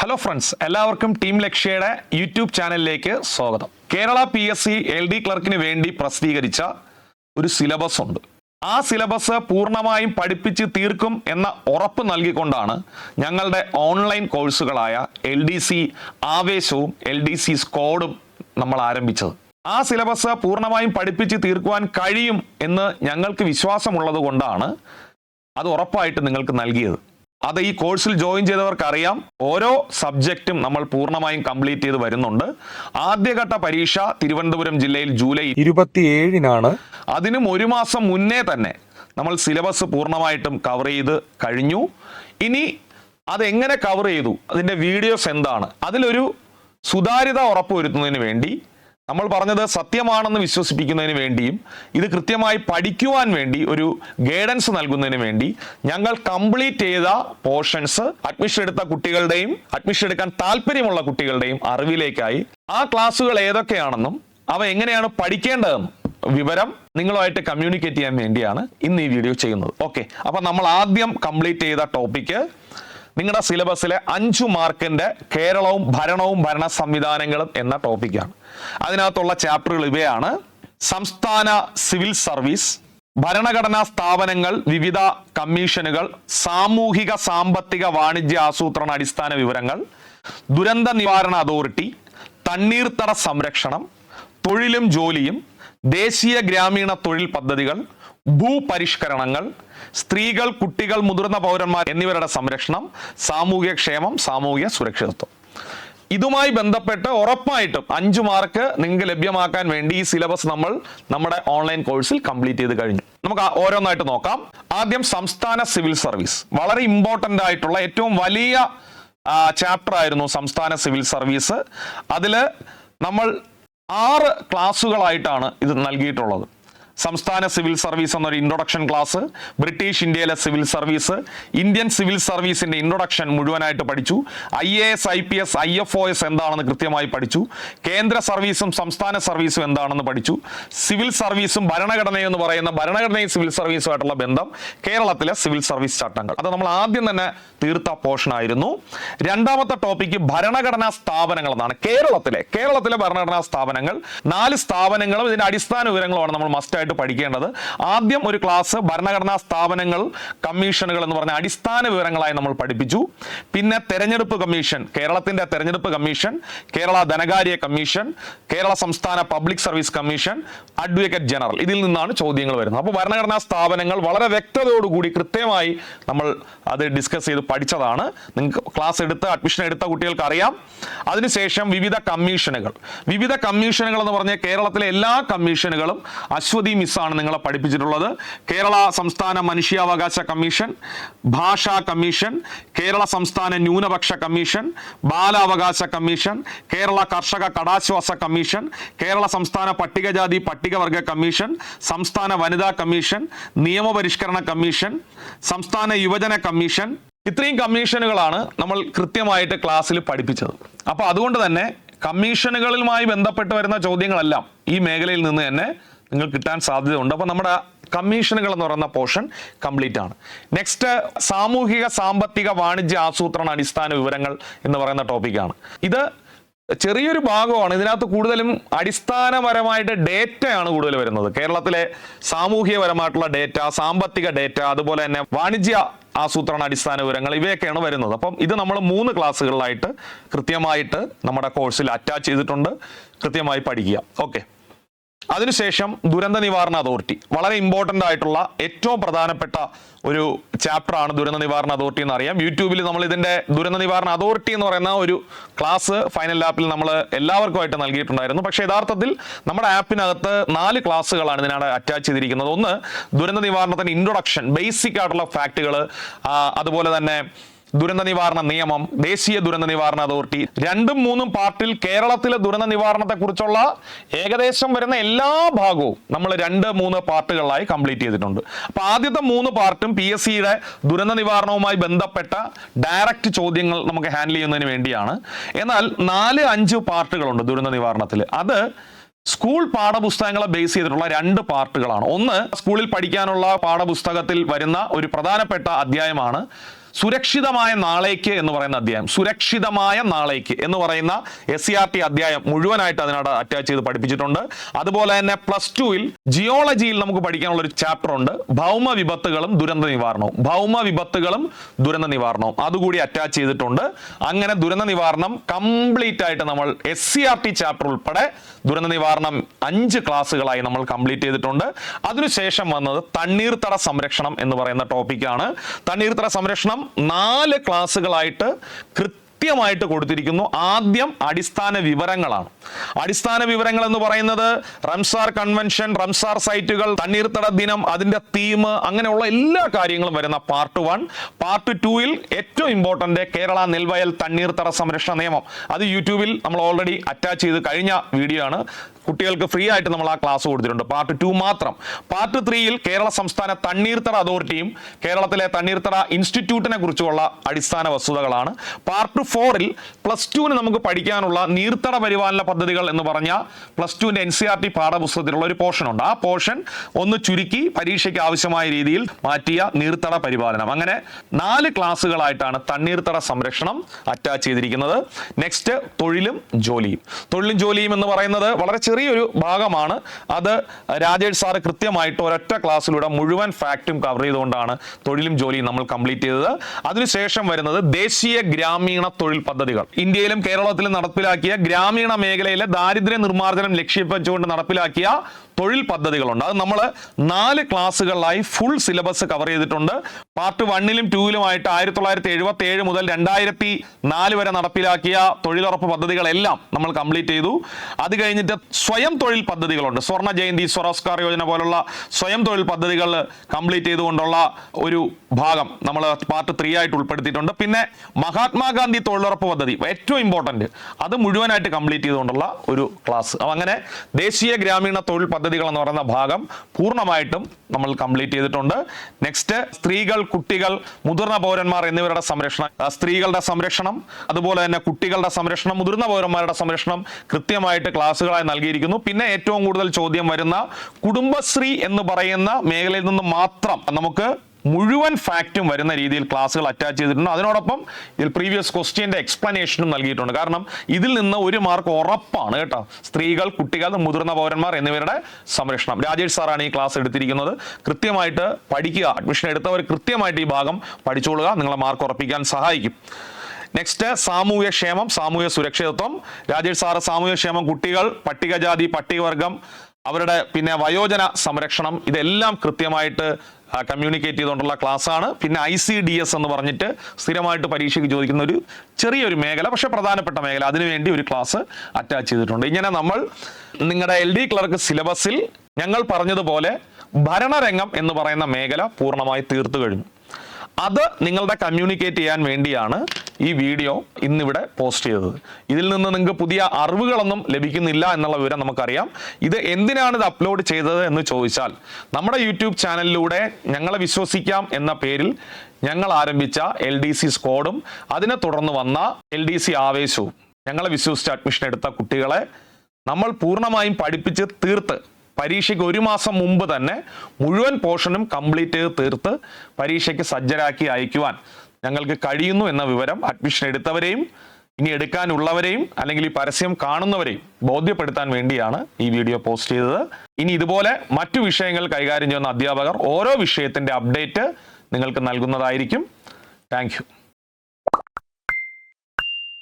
Hello friends എല്ലാവർക്കും team ലക്ഷ്യയുടെ YouTube ചാനലിലേക്ക് സ്വാഗതം. Kerala P S C L D ക്ലർക്കിന് വേണ്ടി പ്രസിദ്ധീകരിച്ച ഒരു സിലബസ് ഉണ്ട്. ആ സിലബസ് പൂർണമായും പഠിപ്പിച്ച് തീർക്കും എന്ന ഉറപ്പ് നൽകിക്കൊണ്ടാണ് ഞങ്ങളുടെ ഓൺലൈൻ കോഴ്സുകളായ എൽ ഡി സി ആവേശവും എൽ ഡി സി സ്കോഡും നമ്മൾ ആരംഭിച്ചത്. ആ സിലബസ് പൂർണമായും പഠിപ്പിച്ച് തീർക്കുവാൻ കഴിയും എന്ന് ഞങ്ങൾക്ക് വിശ്വാസമുള്ളത് കൊണ്ടാണ് അത് ഉറപ്പായിട്ട് നിങ്ങൾക്ക് നൽകിയത്. അത് ഈ കോഴ്സിൽ ജോയിൻ ചെയ്തവർക്ക് അറിയാം ഓരോ സബ്ജക്റ്റും നമ്മൾ പൂർണമായും കംപ്ലീറ്റ് ചെയ്ത് വരുന്നുണ്ട്. ആദ്യഘട്ട പരീക്ഷ തിരുവനന്തപുരം ജില്ലയിൽ ജൂലൈ ഇരുപത്തിയേഴിനാണ്. അതിനും ഒരു മാസം മുന്നേ തന്നെ നമ്മൾ സിലബസ് പൂർണമായിട്ടും കവർ ചെയ്ത് കഴിഞ്ഞു. ഇനി അതെങ്ങനെ കവർ ചെയ്തു? അതിന്റെ വീഡിയോസ് എന്താണ്? അതിലൊരു സുതാര്യത ഉറപ്പുവരുത്തുന്നതിന് വേണ്ടി നമ്മൾ പറഞ്ഞത് സത്യമാണെന്ന് വിശ്വസിപ്പിക്കുന്നതിന് വേണ്ടിയും ഇത് കൃത്യമായി പഠിക്കുവാൻ വേണ്ടി ഒരു ഗൈഡൻസ് നൽകുന്നതിന് വേണ്ടി ഞങ്ങൾ കംപ്ലീറ്റ് ചെയ്ത പോർഷൻസ് അഡ്മിഷൻ എടുത്ത കുട്ടികളുടെയും അഡ്മിഷൻ എടുക്കാൻ താല്പര്യമുള്ള കുട്ടികളുടെയും അറിവിലേക്കായി ആ ക്ലാസ്സുകൾ ഏതൊക്കെയാണെന്നും അവ എങ്ങനെയാണ് പഠിക്കേണ്ടതെന്നും വിവരം നിങ്ങളുമായിട്ട് കമ്മ്യൂണിക്കേറ്റ് ചെയ്യാൻ വേണ്ടിയാണ് ഇന്ന് ഈ വീഡിയോ ചെയ്യുന്നത്. ഓക്കെ അപ്പം നമ്മൾ ആദ്യം കംപ്ലീറ്റ് ചെയ്ത ടോപ്പിക്ക് നിങ്ങളുടെ സിലബസിലെ അഞ്ചു മാർക്കിന്റെ കേരളവും ഭരണവും ഭരണ സംവിധാനങ്ങളും എന്ന ടോപ്പിക്കാണ്. അതിനകത്തുള്ള ചാപ്റ്ററുകൾ ഇവയാണ്. സംസ്ഥാന സിവിൽ സർവീസ് ഭരണഘടനാ സ്ഥാപനങ്ങൾ വിവിധ കമ്മീഷനുകൾ സാമൂഹിക സാമ്പത്തിക വാണിജ്യ ആസൂത്രണ അടിസ്ഥാന വിവരങ്ങൾ ദുരന്ത നിവാരണ അതോറിറ്റി തണ്ണീർത്തട സംരക്ഷണം തൊഴിലും ജോലിയും ദേശീയ ഗ്രാമീണ തൊഴിൽ പദ്ധതികൾ ഭൂപരിഷ്കരണങ്ങൾ സ്ത്രീകൾ കുട്ടികൾ മുതിർന്ന പൗരന്മാർ എന്നിവരുടെ സംരക്ഷണം സാമൂഹ്യ ക്ഷേമം സാമൂഹ്യ സുരക്ഷിതത്വം. ഇതുമായി ബന്ധപ്പെട്ട് ഉറപ്പായിട്ടും അഞ്ചു മാർക്ക് നിങ്ങൾക്ക് ലഭ്യമാക്കാൻ വേണ്ടി ഈ സിലബസ് നമ്മൾ നമ്മുടെ ഓൺലൈൻ കോഴ്സിൽ കംപ്ലീറ്റ് ചെയ്ത് കഴിഞ്ഞു. നമുക്ക് ഓരോന്നായിട്ട് നോക്കാം. ആദ്യം സംസ്ഥാന സിവിൽ സർവീസ്. വളരെ ഇമ്പോർട്ടന്റ് ആയിട്ടുള്ള ഏറ്റവും വലിയ ചാപ്റ്റർ ആയിരുന്നു സംസ്ഥാന സിവിൽ സർവീസ്. അതിൽ നമ്മൾ ആറ് ക്ലാസ്സുകളായിട്ടാണ് ഇത് നൽകിയിട്ടുള്ളത്. സംസ്ഥാന സിവിൽ സർവീസ് എന്നൊരു ഇൻട്രൊഡക്ഷൻ ക്ലാസ് ബ്രിട്ടീഷ് ഇന്ത്യയിലെ സിവിൽ സർവീസ് ഇന്ത്യൻ സിവിൽ സർവീസിന്റെ ഇൻട്രൊഡക്ഷൻ മുഴുവനായിട്ട് പഠിച്ചു. I A S I P S I F O S എന്താണെന്ന് കൃത്യമായി പഠിച്ചു. കേന്ദ്ര സർവീസും സംസ്ഥാന സർവീസും എന്താണെന്ന് പഠിച്ചു. സിവിൽ സർവീസും ഭരണഘടനയും എന്ന് പറയുന്ന ഭരണഘടനയും സിവിൽ സർവീസുമായിട്ടുള്ള ബന്ധം കേരളത്തിലെ സിവിൽ സർവീസ് ചട്ടങ്ങൾ. അത് നമ്മൾ ആദ്യം തന്നെ തീർത്ത പോർഷൻ ആയിരുന്നു. രണ്ടാമത്തെ ടോപ്പിക്ക് ഭരണഘടനാ സ്ഥാപനങ്ങൾ എന്നാണ്. കേരളത്തിലെ കേരളത്തിലെ ഭരണഘടനാ സ്ഥാപനങ്ങൾ. നാല് സ്ഥാപനങ്ങളും ഇതിന്റെ അടിസ്ഥാന വിവരങ്ങളുമാണ് നമ്മൾ മസ്റ്റ് ആയിട്ട് പഠിക്കേണ്ടത്. ആദ്യം ഒരു ക്ലാസ് ഭരണഘടനാ സ്ഥാപനങ്ങൾ കമ്മീഷനുകൾ എന്ന് പറഞ്ഞ അടിസ്ഥാന വിവരങ്ങളായി നമ്മൾ പഠിപ്പിച്ചു. പിന്നെ തെരഞ്ഞെടുപ്പ് കമ്മീഷൻ കേരളത്തിന്റെ തെരഞ്ഞെടുപ്പ് കമ്മീഷൻ കേരള ധനകാര്യ കമ്മീഷൻ കേരള സംസ്ഥാന public service commission advocate general ഇതിൽ നിന്നാണ് ചോദ്യങ്ങൾ വരുന്നത്. അപ്പോൾ ഭരണഘടനാ സ്ഥാപനങ്ങൾ വളരെ വ്യക്തതയോടുകൂടി കൃത്യമായി നമ്മൾ അത് ഡിസ്കസ് ചെയ്ത് പഠിച്ചതാണ്. നിങ്ങൾക്ക് ക്ലാസ് എടുത്ത് അഡ്മിഷൻ എടുത്ത കുട്ടികൾക്ക് അറിയാം. അതിനുശേഷം വിവിധ കമ്മീഷനുകൾ. വിവിധ കമ്മീഷനുകൾ എന്ന് പറഞ്ഞാൽ കേരളത്തിലെ എല്ലാ കമ്മീഷനുകളും അശ്വതി മിസ്സാണ് നിങ്ങളെ പഠിപ്പിച്ചിട്ടുള്ളത്. കേരള സംസ്ഥാന മനുഷ്യാവകാശ കമ്മീഷൻ ഭാഷാ കമ്മീഷൻ കേരള സംസ്ഥാന ന്യൂനപക്ഷ കമ്മീഷൻ ബാലാവകാശ കമ്മീഷൻ കേരള കർഷക കടാശ്വാസ കമ്മീഷൻ കേരള സംസ്ഥാന പട്ടികജാതി പട്ടികവർഗ കമ്മീഷൻ സംസ്ഥാന വനിതാ കമ്മീഷൻ നിയമപരിഷ്കരണ കമ്മീഷൻ സംസ്ഥാന യുവജന കമ്മീഷൻ. ഇത്രയും കമ്മീഷനുകളാണ് നമ്മൾ കൃത്യമായിട്ട് ക്ലാസ്സിൽ പഠിപ്പിച്ചത്. അപ്പോൾ അതുകൊണ്ട് തന്നെ കമ്മീഷനുകളുമായി ബന്ധപ്പെട്ട് വരുന്ന ചോദ്യങ്ങളെല്ലാം ഈ മേഖലയിൽ നിന്ന് തന്നെ നിങ്ങൾ കിട്ടാൻ സാധ്യതയുണ്ട്. അപ്പോൾ നമ്മുടെ കമ്മീഷനുകൾ എന്ന് പറയുന്ന പോർഷൻ കംപ്ലീറ്റ് ആണ്. നെക്സ്റ്റ് സാമൂഹിക സാമ്പത്തിക വാണിജ്യ ആസൂത്രണ അടിസ്ഥാന വിവരങ്ങൾ എന്ന് പറയുന്ന ടോപ്പിക്കാണ് ഇത് ചെറിയൊരു ഭാഗമാണ്. ഇതിനകത്ത് കൂടുതലും അടിസ്ഥാനപരമായിട്ട് ഡേറ്റയാണ് കൂടുതൽ വരുന്നത്. കേരളത്തിലെ സാമൂഹികപരമായിട്ടുള്ള ഡേറ്റ സാമ്പത്തിക ഡേറ്റ അതുപോലെ തന്നെ വാണിജ്യ ആസൂത്രണ അടിസ്ഥാന വിവരങ്ങൾ ഇവയൊക്കെയാണ് വരുന്നത്. അപ്പം ഇത് നമ്മൾ മൂന്ന് ക്ലാസ്സുകളിലായിട്ട് കൃത്യമായിട്ട് നമ്മുടെ കോഴ്സിൽ അറ്റാച്ച് ചെയ്തിട്ടുണ്ട്. കൃത്യമായി പഠിക്കുക. ഓക്കെ അതിനുശേഷം ദുരന്ത നിവാരണ അതോറിറ്റി. വളരെ ഇമ്പോർട്ടന്റ് ആയിട്ടുള്ള ഏറ്റവും പ്രധാനപ്പെട്ട ഒരു ചാപ്റ്ററാണ് ദുരന്ത നിവാരണ അതോറിറ്റി എന്ന് അറിയാം യൂട്യൂബിൽ നമ്മൾ ഇതിന്റെ ദുരന്ത നിവാരണ അതോറിറ്റി എന്ന് പറയുന്ന ഒരു ക്ലാസ് ഫൈനൽ ആപ്പിൽ നമ്മൾ എല്ലാവർക്കുമായിട്ട് നൽകിയിട്ടുണ്ടായിരുന്നു. പക്ഷേ യഥാർത്ഥത്തിൽ നമ്മുടെ ആപ്പിനകത്ത് നാല് ക്ലാസ്സുകളാണ് ഇതിനാണ് അറ്റാച്ച് ചെയ്തിരിക്കുന്നത്. ഒന്ന് ദുരന്ത നിവാരണത്തിന് ഇൻട്രൊഡക്ഷൻ ബേസിക് ആയിട്ടുള്ള ഫാക്റ്റുകൾ അതുപോലെ തന്നെ ദുരന്ത നിവാരണ നിയമം ദേശീയ ദുരന്ത നിവാരണ അതോറിറ്റി. രണ്ടും മൂന്നും പാർട്ടിൽ കേരളത്തിലെ ദുരന്ത നിവാരണത്തെ കുറിച്ചുള്ള ഏകദേശം വരുന്ന എല്ലാ ഭാഗവും നമ്മൾ രണ്ട് മൂന്ന് പാർട്ടുകളായി കംപ്ലീറ്റ് ചെയ്തിട്ടുണ്ട്. അപ്പോൾ ആദ്യത്തെ മൂന്ന് പാർട്ടും പി എസ് സിയുടെ ദുരന്ത നിവാരണവുമായി ബന്ധപ്പെട്ട ഡയറക്റ്റ് ചോദ്യങ്ങൾ നമുക്ക് ഹാൻഡിൽ ചെയ്യുന്നതിന് വേണ്ടിയാണ്. എന്നാൽ നാല് അഞ്ച് പാർട്ടുകളുണ്ട് ദുരന്ത നിവാരണത്തിൽ അത് സ്കൂൾ പാഠപുസ്തകങ്ങളെ ബേസ് ചെയ്തിട്ടുള്ള രണ്ട് പാർട്ടുകളാണ്. ഒന്ന് സ്കൂളിൽ പഠിക്കാനുള്ള പാഠപുസ്തകത്തിൽ വരുന്ന ഒരു പ്രധാനപ്പെട്ട അധ്യായമാണ് സുരക്ഷിതമായ നാളേക്ക് എന്ന് പറയുന്ന അധ്യായം. സുരക്ഷിതമായ നാളേക്ക് എന്ന് പറയുന്ന എസ് സി ആർ ടി അധ്യായം മുഴുവനായിട്ട് അതിനോട് അറ്റാച്ച് ചെയ്ത് പഠിപ്പിച്ചിട്ടുണ്ട്. അതുപോലെ തന്നെ പ്ലസ് ടുവിൽ ജിയോളജിയിൽ നമുക്ക് പഠിക്കാനുള്ള ഒരു ചാപ്റ്റർ ഉണ്ട്. ഭൗമ വിപത്തുകളും ദുരന്ത നിവാരണവും. ഭൗമ വിപത്തുകളും ദുരന്ത നിവാരണവും. അതുകൂടി അറ്റാച്ച് ചെയ്തിട്ടുണ്ട്. അങ്ങനെ ദുരന്ത നിവാരണം കംപ്ലീറ്റ് ആയിട്ട് നമ്മൾ S C R T chapter ഉൾപ്പെടെ ദുരന്ത നിവാരണം അഞ്ച് ക്ലാസ്സുകളായി നമ്മൾ കംപ്ലീറ്റ് ചെയ്തിട്ടുണ്ട്. അതിനുശേഷം വന്നത് തണ്ണീർത്തട സംരക്ഷണം എന്ന് പറയുന്ന ടോപ്പിക്കാണ് തണ്ണീർത്തട സംരക്ഷണം നാല് ക്ലാസ്സുകളായിട്ട് കൃത്യമായിട്ട് കൊടുത്തിരിക്കുന്നു. ആദ്യം അടിസ്ഥാന വിവരങ്ങളാണ്. അടിസ്ഥാന വിവരങ്ങൾ എന്ന് പറയുന്നത് റംസാർ കൺവെൻഷൻ റംസാർ സൈറ്റുകൾ തണ്ണീർത്തട ദിനം അതിന്റെ തീം അങ്ങനെയുള്ള എല്ലാ കാര്യങ്ങളും വരുന്ന പാർട്ട് വൺ പാർട്ട് ടൂയിൽ ഏറ്റവും ഇമ്പോർട്ടന്റ് കേരള നെൽവയൽ തണ്ണീർത്തട സംരക്ഷണ നിയമം. അത് യൂട്യൂബിൽ നമ്മൾ ഓൾറെഡി അറ്റാച്ച് ചെയ്ത് കഴിഞ്ഞ വീഡിയോ ആണ്. കുട്ടികൾക്ക് ഫ്രീ ആയിട്ട് നമ്മൾ ആ ക്ലാസ് കൊടുത്തിട്ടുണ്ട്. പാർട്ട് ടു മാത്രം. പാർട്ട് ത്രീയിൽ കേരള സംസ്ഥാന തണ്ണീർത്തട അതോറിറ്റിയും കേരളത്തിലെ തണ്ണീർത്തട ഇൻസ്റ്റിറ്റ്യൂട്ടിനെ കുറിച്ചുള്ള അടിസ്ഥാന വസ്തുതകളാണ്. പാർട്ട് ഫോറിൽ പ്ലസ് ടുവിന് നമുക്ക് പഠിക്കാനുള്ള നീർത്തട പരിപാലന പദ്ധതികൾ എന്ന് പറഞ്ഞ പ്ലസ് ടുവിന്റെ എൻ സി ആർ ടി പാഠപുസ്തകത്തിലുള്ള ഒരു പോർഷൻ ഉണ്ട്. ആ പോർഷൻ ഒന്ന് ചുരുക്കി പരീക്ഷയ്ക്ക് ആവശ്യമായ രീതിയിൽ മാറ്റിയ നീർത്തട പരിപാലനം. അങ്ങനെ നാല് ക്ലാസ്സുകളായിട്ടാണ് തണ്ണീർത്തട സംരക്ഷണം അറ്റാച്ച് ചെയ്തിരിക്കുന്നത്. നെക്സ്റ്റ് തൊഴിലും ജോലിയും. തൊഴിലും ജോലിയും എന്ന് പറയുന്നത് വളരെ ചെറിയൊരു ഭാഗമാണ്. അത് രാജേഷ് സാറ് കൃത്യമായിട്ട് ഒരൊറ്റ ക്ലാസ്സിലൂടെ മുഴുവൻ ഫാക്റ്റും കവർ ചെയ്തുകൊണ്ടാണ് തൊഴിലും ജോലിയും നമ്മൾ കംപ്ലീറ്റ് ചെയ്തത്. അതിനുശേഷം വരുന്നത് ദേശീയ ഗ്രാമീണ തൊഴിൽ പദ്ധതികൾ. ഇന്ത്യയിലും കേരളത്തിലും നടപ്പിലാക്കിയ ഗ്രാമീണ മേഖലയിലെ ദാരിദ്ര്യ നിർമ്മാർജനം ലക്ഷ്യം വെച്ചുകൊണ്ട് നടപ്പിലാക്കിയ തൊഴിൽ പദ്ധതികളുണ്ട്. അത് നമ്മൾ നാല് ക്ലാസ്സുകളിലായി ഫുൾ സിലബസ് കവർ ചെയ്തിട്ടുണ്ട്. പാർട്ട് വണ്ണിലും ടൂവിലുമായിട്ട് ആയിരത്തി തൊള്ളായിരത്തി എഴുപത്തി ഏഴ് മുതൽ രണ്ടായിരത്തി നാല് വരെ നടപ്പിലാക്കിയ തൊഴിലുറപ്പ് പദ്ധതികളെല്ലാം നമ്മൾ കംപ്ലീറ്റ് ചെയ്തു. അത് കഴിഞ്ഞിട്ട് സ്വയം തൊഴിൽ പദ്ധതികളുണ്ട്. സ്വർണ ജയന്തി സ്വറോസ്കാർ യോജന പോലുള്ള സ്വയം തൊഴിൽ പദ്ധതികൾ കംപ്ലീറ്റ് ചെയ്തുകൊണ്ടുള്ള ഒരു ഭാഗം നമ്മൾ പാർട്ട് ത്രീ ആയിട്ട് ഉൾപ്പെടുത്തിയിട്ടുണ്ട്. പിന്നെ മഹാത്മാഗാന്ധി തൊഴിലുറപ്പ് പദ്ധതി ഏറ്റവും ഇമ്പോർട്ടന്റ് അത് മുഴുവനായിട്ട് കംപ്ലീറ്റ് ചെയ്തുകൊണ്ടുള്ള ഒരു ക്ലാസ് അപ്പം അങ്ങനെ ദേശീയ ഗ്രാമീണ തൊഴിൽ പദ്ധതികൾ എന്ന് പറയുന്ന ഭാഗം പൂർണമായിട്ടും നമ്മൾ കംപ്ലീറ്റ് ചെയ്തിട്ടുണ്ട്. നെക്സ്റ്റ് സ്ത്രീകൾ കുട്ടികൾ മുതിർന്ന പൗരന്മാർ എന്നിവരുടെ സംരക്ഷണം സ്ത്രീകളുടെ സംരക്ഷണം അതുപോലെ തന്നെ കുട്ടികളുടെ സംരക്ഷണം മുതിർന്ന പൗരന്മാരുടെ സംരക്ഷണം കൃത്യമായിട്ട് ക്ലാസ്സുകളായി നൽകിയിരിക്കുന്നു പിന്നെ ഏറ്റവും കൂടുതൽ ചോദ്യം വരുന്ന കുടുംബശ്രീ എന്ന് പറയുന്ന മേഖലയിൽ നിന്ന് മാത്രം നമുക്ക് മുഴുവൻ ഫാക്റ്റും വരുന്ന രീതിയിൽ ക്ലാസ്സുകൾ അറ്റാച്ച് ചെയ്തിട്ടുണ്ട്. അതിനോടൊപ്പം ഇതിൽ പ്രീവിയസ് ക്വസ്റ്റ്യന്റെ എക്സ്പ്ലനേഷനും നൽകിയിട്ടുണ്ട്. കാരണം ഇതിൽ നിന്ന് ഒരു മാർക്ക് ഉറപ്പാണ് കേട്ടോ. സ്ത്രീകൾ കുട്ടികൾ മുതിർന്ന പൗരന്മാർ എന്നിവരുടെ സംരക്ഷണം. രാജേഷ് സാറാണ് ഈ ക്ലാസ് എടുത്തിരിക്കുന്നത്. കൃത്യമായിട്ട് പഠിക്കുക അഡ്മിഷൻ എടുത്തവർ കൃത്യമായിട്ട് ഈ ഭാഗം പഠിച്ചോളുക. നിങ്ങളെ മാർക്ക് ഉറപ്പിക്കാൻ സഹായിക്കും. നെക്സ്റ്റ് സാമൂഹ്യ ക്ഷേമം സാമൂഹ്യ സുരക്ഷിതത്വം. രാജേഷ് സാറ് സാമൂഹ്യ ക്ഷേമം കുട്ടികൾ പട്ടികജാതി പട്ടികവർഗം അവരുടെ പിന്നെ വയോജന സംരക്ഷണം ഇതെല്ലാം കൃത്യമായിട്ട് കമ്മ്യൂണിക്കേറ്റ് ചെയ്തുകൊണ്ടുള്ള ക്ലാസ്സാണ്. പിന്നെ ഐ സി ഡി എസ് എന്ന് പറഞ്ഞിട്ട് സ്ഥിരമായിട്ട് പരീക്ഷയ്ക്ക് ചോദിക്കുന്ന ഒരു ചെറിയൊരു മേഖല പക്ഷെ പ്രധാനപ്പെട്ട മേഖല. അതിനുവേണ്ടി ഒരു ക്ലാസ് അറ്റാച്ച് ചെയ്തിട്ടുണ്ട്. ഇങ്ങനെ നമ്മൾ നിങ്ങളുടെ എൽ ഡി ക്ലർക്ക് സിലബസിൽ ഞങ്ങൾ പറഞ്ഞതുപോലെ ഭരണരംഗം എന്ന് പറയുന്ന മേഖല പൂർണമായി തീർത്തു കഴിഞ്ഞു. അത് നിങ്ങളുടെ കമ്മ്യൂണിക്കേറ്റ് ചെയ്യാൻ വേണ്ടിയാണ് ഈ വീഡിയോ ഇന്നിവിടെ പോസ്റ്റ് ചെയ്തത്. ഇതിൽ നിന്ന് നിങ്ങൾക്ക് പുതിയ അറിവുകളൊന്നും ലഭിക്കുന്നില്ല എന്നുള്ള വിവരം നമുക്കറിയാം. ഇത് എന്തിനാണ് ഇത് അപ്ലോഡ് ചെയ്തത് എന്ന് ചോദിച്ചാൽ നമ്മുടെ യൂട്യൂബ് ചാനലിലൂടെ ഞങ്ങളെ വിശ്വസിക്കാം എന്ന പേരിൽ ഞങ്ങൾ ആരംഭിച്ച എൽ ഡി സി സ്ക്വാഡും അതിനെ തുടർന്ന് വന്ന എൽ ഡി സി ആവേശവും ഞങ്ങളെ വിശ്വസിച്ച് അഡ്മിഷൻ എടുത്ത കുട്ടികളെ നമ്മൾ പൂർണമായും പഠിപ്പിച്ച് തീർത്ത് പരീക്ഷയ്ക്ക് ഒരു മാസം മുമ്പ് തന്നെ മുഴുവൻ പോർഷനും കംപ്ലീറ്റ് ചെയ്ത് തീർത്ത് പരീക്ഷയ്ക്ക് സജ്ജരാക്കി അയക്കുവാൻ ഞങ്ങൾക്ക് കഴിയുന്നു എന്ന വിവരം അഡ്മിഷൻ എടുത്തവരെയും ഇനി എടുക്കാനുള്ളവരെയും അല്ലെങ്കിൽ ഈ പരസ്യം കാണുന്നവരെയും ബോധ്യപ്പെടുത്താൻ വേണ്ടിയാണ് ഈ വീഡിയോ പോസ്റ്റ് ചെയ്തത്. ഇനി ഇതുപോലെ മറ്റു വിഷയങ്ങൾ കൈകാര്യം ചെയ്യുന്ന അധ്യാപകർ ഓരോ വിഷയത്തിന്റെ അപ്ഡേറ്റ് നിങ്ങൾക്ക് നൽകുന്നതായിരിക്കും. താങ്ക്